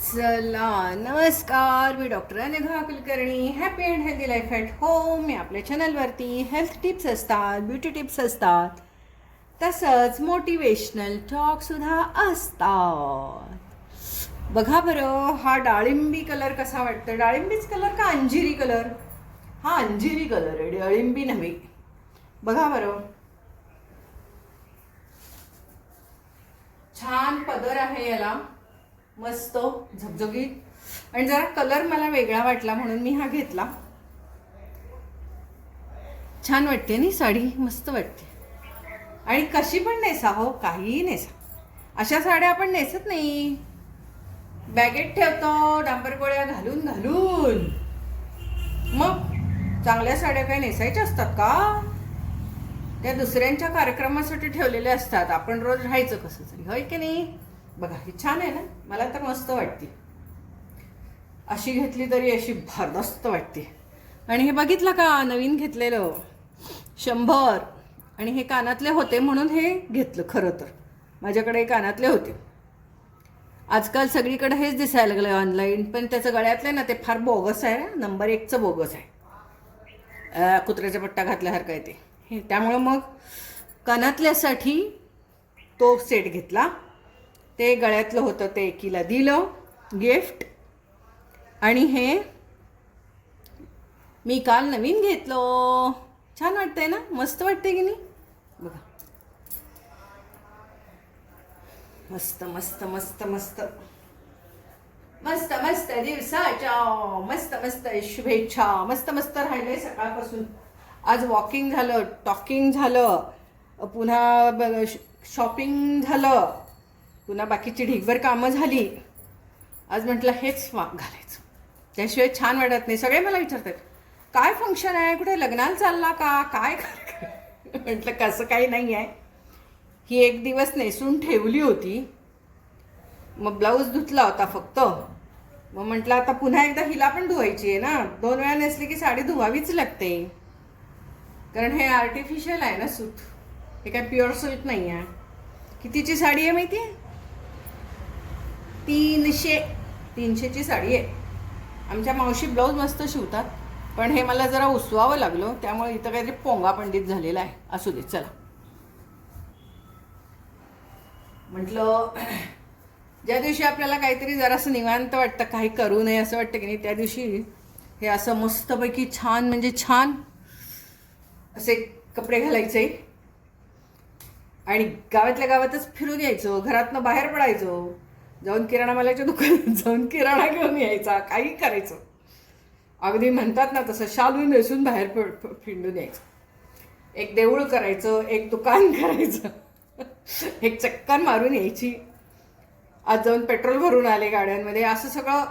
चला नमस्कार मी doctor Anagha Kulkarni. Happy and healthy life at home मी आपल्या चॅनलवरती हेल्थ टिप्स असतात ब्युटी टिप्स असतात. तसंच मोटिवेशनल टॉकसुद्धा असतात. बघा बरं हा डाळिंबी कलर कसा वाटतं डाळिंबीच कलर का अंजिरी कलर हा अंजिरी कलर आहे डाळिंबी नव्हे. बघा बरं. छान पदर आहे याला. मस्त झगझगीत. आणि जरा कलर मला वेगळा वाटला म्हणून मी हा घेतला. छान वाटते नी साडी मस्त वाटते. आणि कशी पण नेसा हो काहीही नेसा. अशा साड्या आपण नेसत नाही. बॅगेत ठेवतो डांबर गोळ्या घालून घालून. मग चांगल्या साड्या काय नेसायच्या असतात का? त्या दुसऱ्यांच्या कार्यक्रमासाठी ठेवलेल्या असतात. आपण रोज राहायचं कसं तरी होय की नाही? बघा ही छान आहे ना? मला तर मस्त वाटते. अशी घेतली तरी अशी भरदस्त वाटते. आणि हे बघितलं का? नवीन घेतलेलं. शंभर. आणि हे कानातले होते म्हणून हे घेतलं खरं तर. माझ्याकडे कानातले होते. आजकाल सगळीकडे हेच दिसायला लागलं ऑनलाईन पण त्याचं गळ्यातलं ना ते फार बोगस आहे नंबर एकचं बोगस आहे. कुत्र्याचा पट्टा घातल्यासारखं आहे ते. हे त्यामुळं मग कानातल्यासाठी तो सेट घेतला. ते गळ्यातलं होतं ते एकीला दिलं गिफ्ट आणि हे मी काल नवीन घेतलं. छान वाटतंय ना? मस्त वाटतंय की नाही? बघा. मस्त मस्त मस्त मस्त. मस्त मस्त दिवसाच्या मस्त मस्त शुभेच्छा. मस्त मस्त राहिले सकाळपासून. आज वॉकिंग झालं टॉकिंग झालं. पुन्हा शॉपिंग झालं. पुन्हा बाकीची ढिगभर कामं झाली. आज म्हटलं हेच वा घालायचं. त्याशिवाय छान वाटत नाही. सगळे मला विचारतात काय फंक्शन आहे? कुठे लग्नाला चालला का? काय म्हटलं कसं काही नाही आहे. ही एक दिवस नेसून ठेवली होती. मग ब्लाऊज धुतला होता फक्त. मग म्हटलं आता पुन्हा एकदा हिला पण धुवायची आहे ना? दोन वेळा नेसली की साडी धुवावीच लागते. कारण हे आर्टिफिशियल आहे ना सूत. हे काय प्युअर सूट नाही आहे कितीची साडी आहे माहिती आहे तीनशे तीनशेची साडी आहे. आमच्या मावशी ब्लाऊज मस्त शिवतात पण हे मला जरा उसवावं लागलं त्यामुळे इथं काहीतरी पोंगा पंडित झालेला आहे. असू दे चला. म्हटलं ज्या दिवशी आपल्याला काहीतरी जरासं निवांत वाटतं काही करू नये असं वाटतं की नाही त्या दिवशी हे असं मस्तपैकी छान म्हणजे छान असे कपडे घालायचे. आणि गावातल्या गावातच फिरून यायचो घरातनं बाहेर पडायचो. जाऊन किराणा मालाच्या दुकानात जाऊन किराणा घेऊन यायचा काही करायचं. अगदी म्हणतात ना तसं शालू नेसून बाहेर फिंडून यायचं. एक देऊळ करायचं एक दुकान करायचं. एक चक्कर मारून यायची. आज जाऊन पेट्रोल भरून आले गाड्यांमध्ये. असं सगळं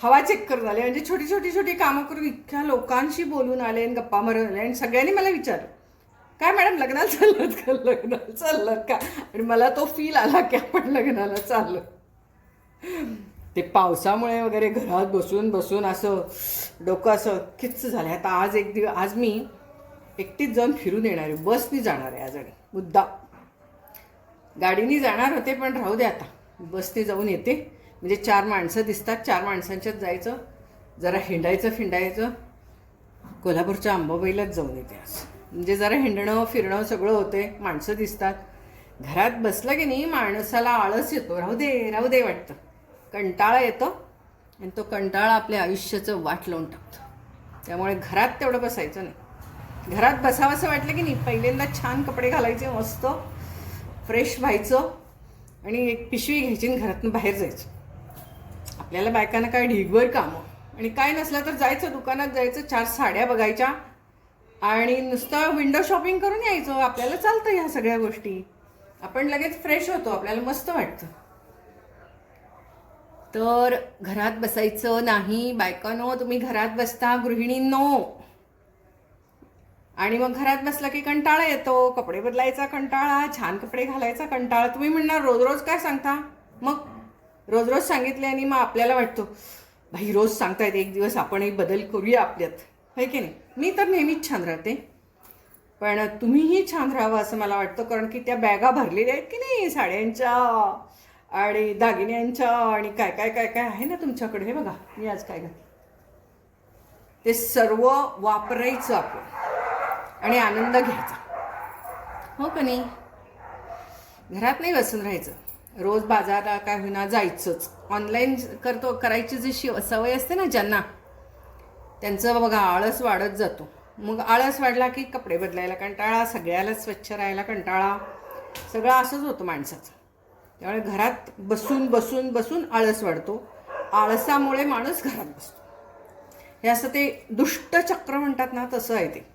हवा चेक करून आले. म्हणजे छोटी छोटी छोटी कामं करून इतक्या लोकांशी बोलून आले आणि गप्पा मारून आले. आणि सगळ्यांनी मला विचारलं काय मॅडम लग्नाला चाललं का? लग्नाला चाललं का? आणि मला तो फील आला की आपण लग्नाला चाललं ते पावसामुळे वगैरे घरात बसून बसून असं डोकं असं किच्च झालं आता आज एक दिवस आज मी एकटीच जाऊन फिरून येणार आहे. बसनी जाणार आहे आज आणि मुद्दा. गाडीनी जाणार होते पण राहू दे आता. बसने जाऊन येते. म्हणजे चार माणसं दिसतात. चार माणसांच्यात जायचं. जरा हिंडायचं फिंडायचं. कोल्हापूरच्या अंबाबाईलाच जाऊन येते आज. म्हणजे जरा हिंडणं फिरणं सगळं होते. माणसं दिसतात. घरात बसलं की नाही माणसाला आळस येतो. राहू दे राहू दे वाटतं. कंटाळा येतो आणि तो कंटाळा आपल्या आयुष्याचं वाट लावून टाकतो. त्यामुळे घरात तेवढं बसायचं नाही. घरात बसावंसं वाटलं की नाही पहिल्यांदा छान कपडे घालायचे मस्त फ्रेश व्हायचं आणि एक पिशवी घ्यायची आणि घरातून बाहेर जायचं. आपल्याला बायकांना काय ढीगभर कामं. आणि काय नसलं तर जायचं दुकानात जायचं चार साड्या बघायच्या आणि नुसतं विंडो शॉपिंग करून यायचं. आपल्याला चालतं ह्या सगळ्या गोष्टी. आपण लगेच फ्रेश होतो आपल्याला मस्त वाटतं. तर घरात बसायचं नाही बायकानो तुम्ही घरात बसता गृहिणींनो. आणि मग घरात बसला की कंटाळा येतो. कपडे बदलायचा कंटाळा छान कपडे घालायचा कंटाळा. तुम्ही म्हणणार रोज रोज काय सांगता? मग रोज रोज सांगितले आणि मग आपल्याला वाटतो भाई रोज सांगतायत एक दिवस आपणही बदल करूया आपल्यात. होय की नाही? मी तर नेहमीच छान राहते. पण तुम्हीही छान राहावं असं मला वाटतं कारण की त्या बॅगा भरलेल्या आहेत की नाही साड्यांच्या? आणि दागिन्यांच्या आणि काय काय काय काय आहे ना तुमच्याकडे? हे बघा मी आज काय घातलं? ते सर्व वापरायचं आपण आणि आनंद घ्यायचा. हो का नाही? घरात नाही बसून राहायचं. रोज बाजारात काय होईना जायचंच. ऑनलाईन करतो करायची जी शिव सवय असते ना ज्यांना त्यांचं बघा आळस वाढत जातो. मग आळस वाढला की कपडे बदलायला कंटाळा सगळ्याला स्वच्छ राहायला कंटाळा. सगळं असंच होतं माणसाचं. त्यामुळे घरात बसून बसून बसून आळस वाढतो. आळसामुळे माणूस घरात बसतो. हे असं ते दुष्टचक्र म्हणतात ना तसं आहे ते.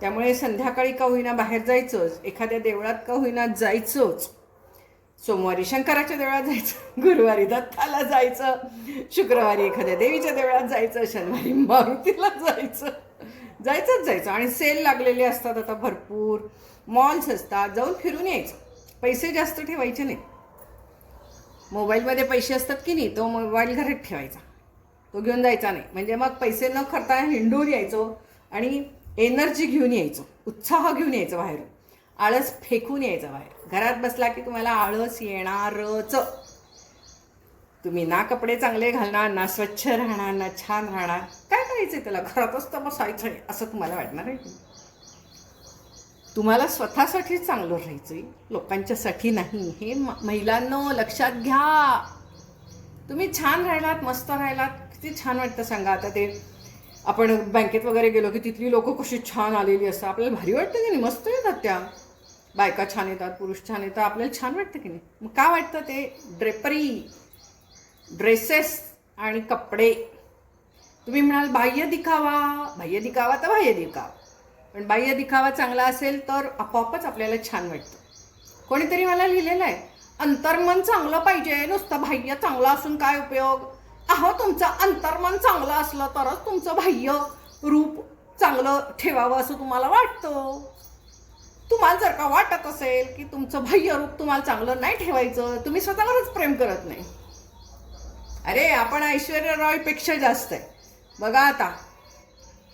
त्यामुळे संध्याकाळी का होईना बाहेर जायचंच एखाद्या देवळात का होईना जायचंच. सोमवारी शंकराच्या देवळात जायचं गुरुवारी दत्ताला जायचं शुक्रवारी एखाद्या देवीच्या देवळात जायचं शनिवारी मारुतीला जायचं. जायचंच जायचं. आणि सेल लागलेले असतात आता भरपूर. मॉल्स असतात जाऊन फिरून यायचं. पैसे जास्त ठेवायचे नाहीत. मोबाईलमध्ये पैसे असतात की नाही तो मोबाईल घरात ठेवायचा. तो घेऊन जायचा नाही. म्हणजे मग पैसे न खर्ता हिंडून यायचो आणि एनर्जी घेऊन यायचो. उत्साह घेऊन यायचो बाहेरून. आळस फेकून यायचं बाहेर. घरात बसला की तुम्हाला आळस येणारच. तुम्ही ना कपडे चांगले घालणार ना स्वच्छ राहणार ना छान राहणार. काय करायचं त्याला? घरातच तर बसायचं आहे असं तुम्हाला वाटणार आहे? तुम्हाला स्वतःसाठी चांगलं राहायचं आहे लोकांच्यासाठी नाही. हे म- महिलांनो लक्षात घ्या. तुम्ही छान राहिलात मस्त राहिलात. किती छान वाटतं सांगा. आता ते आपण बँकेत वगैरे गेलो की तिथली लोकं कशी छान आलेली असतात. आपल्याला भारी वाटतं की नाही? मस्त येतात त्या. बायका छान येतात पुरुष छान येतात. आपल्याला छान वाटतं की नाही? मग का वाटतं ते? ड्रेपरी ड्रेसेस आणि कपडे. तुम्ही म्हणाल बाह्य दिखावा. बाह्य दिखावा तर बाह्य दिखावा. पण बाह्य दिखावा चांगला असेल तर आपोआपच आपल्याला छान वाटतं. कोणीतरी मला लिहिलेलं आहे अंतर्मन चांगलं पाहिजे नुसतं बाह्य चांगलं असून काय उपयोग? अहो तुमचं अंतर्मन चांगलं असलं तरच तुमचं बाह्य रूप चांगलं ठेवावं असं तुम्हाला वाटतं? तुम्हाला जर का वाटत असेल की तुमचं बाह्य रूप तुम्हाला चांगलं नाही ठेवायचं तुम्ही स्वतःवरच प्रेम करत नाही. अरे आपण ऐश्वर्या रॉयपेक्षा जास्त आहे. बघा आता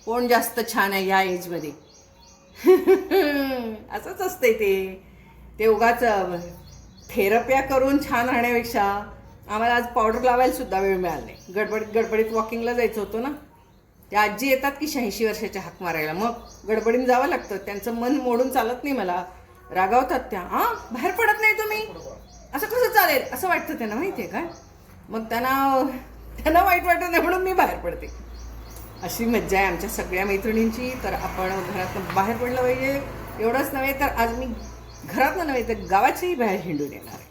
कोण जास्त छान आहे या एजमध्ये असंच असते ते. ते उगाच थेरप्या करून छान राहण्यापेक्षा आम्हाला आज पावडर लावायला सुद्धा वेळ मिळाला नाही. गडबडीत गडबडीत वॉकिंगला जायचं होतं ना. त्या आजी येतात की शहाऐंशी वर्षाच्या हाक मारायला. मग गडबडीत जावं लागतं. त्यांचं मन मोडून चालत नाही मला. रागावतात त्या. हां? बाहेर पडत नाही तुम्ही? असं कसं चालेल? असं वाटतं त्यांना. माहिती आहे का? मग त्यांना त्यांना वाईट वाटत नाही म्हणून मी बाहेर पडते. अशी मज्जा आहे आमच्या सगळ्या मैत्रिणींची. तर आपण घरातनं बाहेर पडलं पाहिजे. एवढंच नव्हे तर आज मी घरातनं नव्हे तर गावाच्याही बाहेर हिंडून येणार आहे.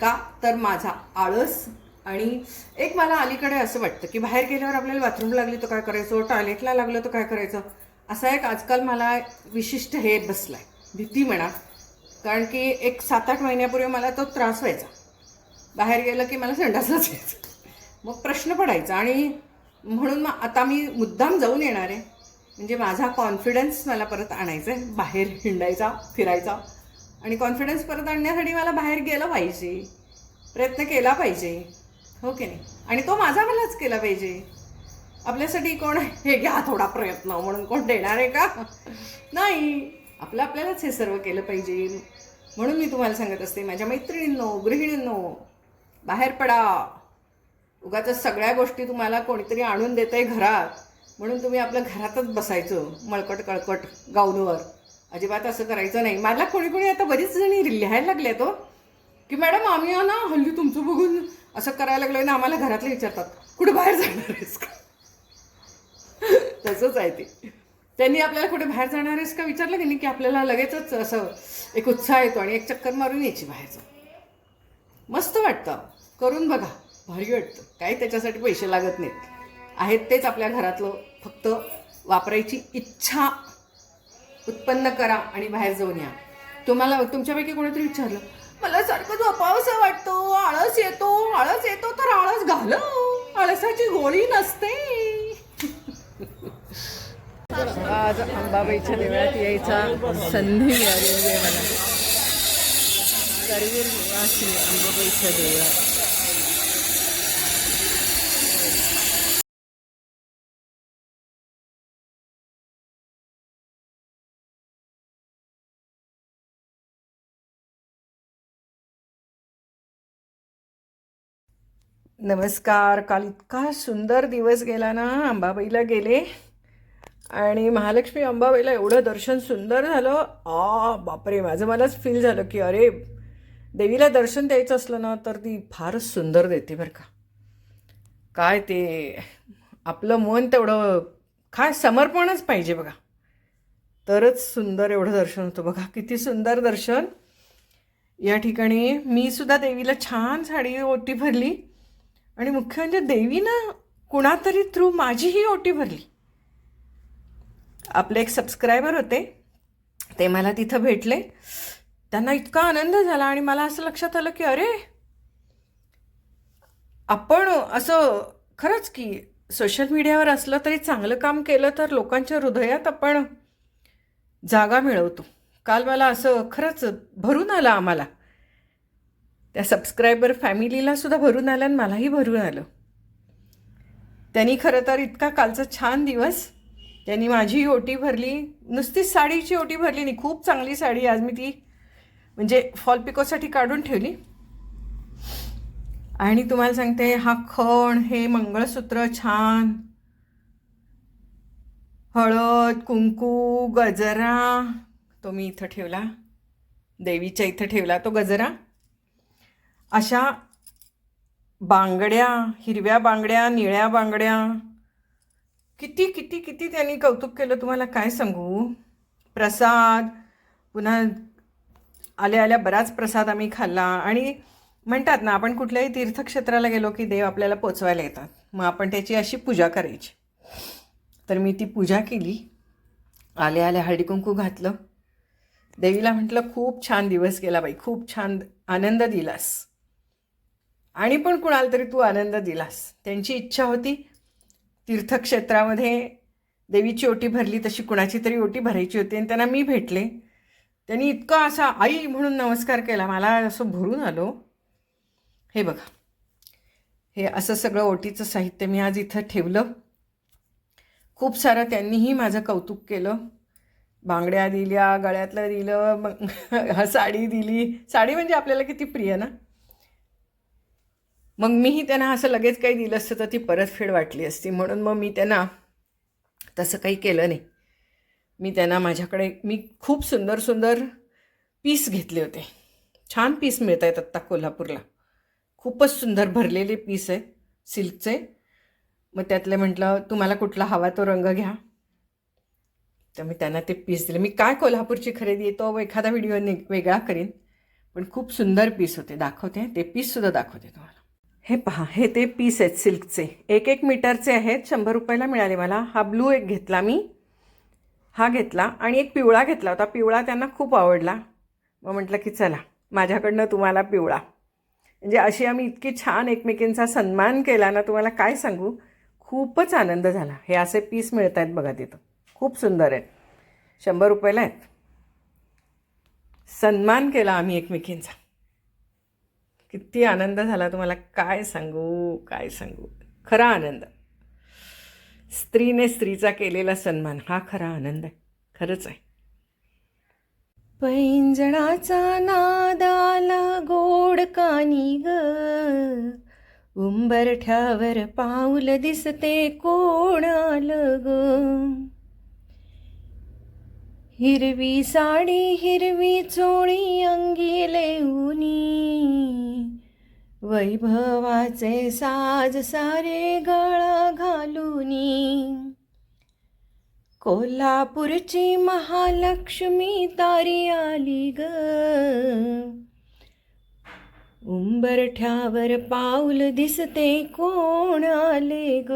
का? तर माझा आळस आणि एक मला अलीकडे असं वाटतं की बाहेर गेल्यावर आपल्याला बाथरूम लागली तर काय करायचं? टॉयलेटला लागलं तर काय करायचं? असा एक आजकाल मला विशिष्ट हे बसला आहे भीती म्हणा. कारण की एक सात आठ महिन्यापूर्वी मला तो त्रास व्हायचा. बाहेर गेलं की मला संडासच यायचं. मग प्रश्न पडायचा आणि म्हणून मग आता मी मुद्दाम जाऊन येणार आहे. म्हणजे माझा कॉन्फिडन्स मला परत आणायचा आहे बाहेर हिंडायचा फिरायचा. आणि कॉन्फिडन्स परत आणण्यासाठी मला बाहेर गेलं पाहिजे. प्रयत्न केला पाहिजे. हो की नाही? आणि तो माझा मलाच केला पाहिजे. आपल्यासाठी कोण हे घ्या थोडा प्रयत्न म्हणून कोण देणार आहे का? नाही. आपलं आपल्यालाच हे सर्व केलं पाहिजे. म्हणून मी तुम्हाला सांगत असते माझ्या मैत्रिणींनो गृहिणींनो बाहेर पडा. उगाच सगळ्या गोष्टी तुम्हाला कोणीतरी आणून देत आहे घरात. म्हणून तुम्ही आपल्या घरातच बसायचं मळकट कळकट गाऊनवर. अजिबात असं करायचं नाही. मला कोणी कोणी आता बरीच जणी लिहायला लागले तो हो. की मॅडम आम्ही ना हल्ली तुमचं बघून असं करायला आहे ना आम्हाला घरातले विचारतात कुठे बाहेर जाणार आहेस का? तसंच आहे ते. त्यांनी आपल्याला कुठे बाहेर जाणार आहेस का विचारलं की नाही की आपल्याला लगेचच असं एक उत्साह येतो आणि एक चक्कर मारून यायची बाहेर मस्त वाटतं. करून बघा. भारी वाटतं. काही त्याच्यासाठी पैसे लागत नाहीत. आहेत तेच आपल्या घरातलं. फक्त वापरायची इच्छा उत्पन्न करा आणि बाहेर जाऊन या. तुम्हाला तुमच्यापैकी कोणीतरी विचारलं मला सारखं झोपावंसं वाटतो. आळस येतो आळस येतो तर आळस घाल आळसाची गोळी नसते. आज अंबाबाईच्या देवळात यायचा संधी मिळालेली आहे मला. करवीर निवासी अंबाबाईच्या देवळात. नमस्कार. काल इतका सुंदर दिवस गेला ना अंबाबाईला गेले. आणि महालक्ष्मी अंबाबाईला एवढं दर्शन सुंदर झालं. आ बापरे माझं मलाच फील झालं की अरे देवीला दर्शन द्यायचं असलं ना तर ती फारच सुंदर देते बरं का. काय ते आपलं मन तेवढं काय समर्पणच पाहिजे बघा. तरच सुंदर एवढं दर्शन होतं बघा. किती सुंदर दर्शन. या ठिकाणी मी सुद्धा देवीला छान साडी ओटी भरली. आणि मुख्य म्हणजे देवीनं कुणातरी थ्रू माझीही ओटी भरली. आपले एक सबस्क्रायबर होते ते मला तिथं भेटले. त्यांना इतका आनंद झाला आणि मला असं लक्षात आलं की अरे आपण असं खरंच की सोशल मीडियावर असलं तरी चांगलं काम केलं तर लोकांच्या हृदयात आपण जागा मिळवतो. काल मला असं खरंच भरून आलं आम्हाला. त्या सबस्क्रायबर फॅमिलीला सुद्धा भरून आलं आणि मलाही भरून आलं. त्यांनी खरं तर इतका कालचा छान दिवस त्यांनी माझी ओटी भरली नुसतीच साडीची ओटी भरली नाही खूप चांगली साडी आज मी ती म्हणजे फॉल पिकोसाठी काढून ठेवली. आणि तुम्हाला सांगते हा खण हे मंगळसूत्र छान. हळद कुंकू गजरा तो मी इथं ठेवला. देवीच्या इथं ठेवला तो गजरा. अशा बांगड्या हिरव्या बांगड्या निळ्या बांगड्या किती किती किती त्यांनी कौतुक केलं तुम्हाला? काय सांगू? प्रसाद पुन्हा आल्या आल्या बराच प्रसाद आम्ही खाल्ला. आणि म्हणतात ना आपण कुठल्याही तीर्थक्षेत्राला गेलो की देव आपल्याला पोचवायला येतात. मग आपण त्याची अशी पूजा करायची. तर मी ती पूजा केली. आल्या आल्या हळदीकुंकू घातलं. देवीला म्हटलं खूप छान दिवस गेला बाई खूप छान आनंद दिलास. आणि पण कुणाला तरी तू आनंद दिलास. त्यांची इच्छा होती. तीर्थक्षेत्रामध्ये देवीची ओटी भरली तशी कुणाची तरी ओटी भरायची होती आणि त्यांना मी भेटले. त्यांनी इतका असा आई म्हणून नमस्कार केला. मला असं भरून आलो. हे बघा. हे असं सगळं ओटीचं साहित्य मी आज इथं ठेवलं. खूप सारं त्यांनीही माझं कौतुक केलं. बांगड्या दिल्या गळ्यातलं दिलं मग साडी दिली. साडी म्हणजे आपल्याला किती प्रिय ना? मग मीही त्यांना असं लगेच काही दिलं असतं तर ती परतफेड वाटली असती. म्हणून मग मी त्यांना तसं काही केलं नाही. मी त्यांना माझ्याकडे मी खूप सुंदर सुंदर पीस घेतले होते. छान पीस मिळत आहेत आत्ता कोल्हापूरला. खूपच सुंदर भरलेले पीस आहेत सिल्कचे मग त्यातले म्हटलं तुम्हाला कुठला हवा तो रंग घ्या. तर मी त्यांना ते पीस दिले. मी काय कोल्हापूरची खरेदी आहे तो एखादा व्हिडिओ वेगळा करीन. पण खूप सुंदर पीस होते दाखवते. ते पीससुद्धा दाखवते तुम्हाला. हे पहा हे ते पीस आहेत सिल्कचे एक एक मीटरचे आहेत शंभर रुपयाला मिळाले मला. हा ब्लू एक घेतला मी. हा घेतला आणि एक पिवळा घेतला होता. पिवळा त्यांना खूप आवडला. मग म्हटलं की चला माझ्याकडनं तुम्हाला पिवळा. म्हणजे अशी आम्ही इतकी छान एकमेकींचा सन्मान केला ना तुम्हाला काय सांगू? खूपच आनंद झाला. हे असे पीस मिळत आहेत बघा तिथं. खूप सुंदर आहेत. शंभर रुपयाला आहेत. सन्मान केला आम्ही एकमेकींचा. किती आनंद झाला तुम्हाला. काय सांगू काय सांगू. खरा आनंद. स्त्रीने स्त्रीचा केलेला सन्मान हा खरा आनंद आहे. खरंच आहे. पैंजणाचा नाद आला गोड कानी ग. उंबरठ्यावर पाऊल दिसते कोण आलं ग? हिरवी साडी हिरवी चोळी अंगी लेऊनी वैभवाचे साज सारे गळा घालूनी. कोल्हापूरची महालक्ष्मी तारी आली ग. उंबरठ्यावर पाऊल दिसते कोण आले ग?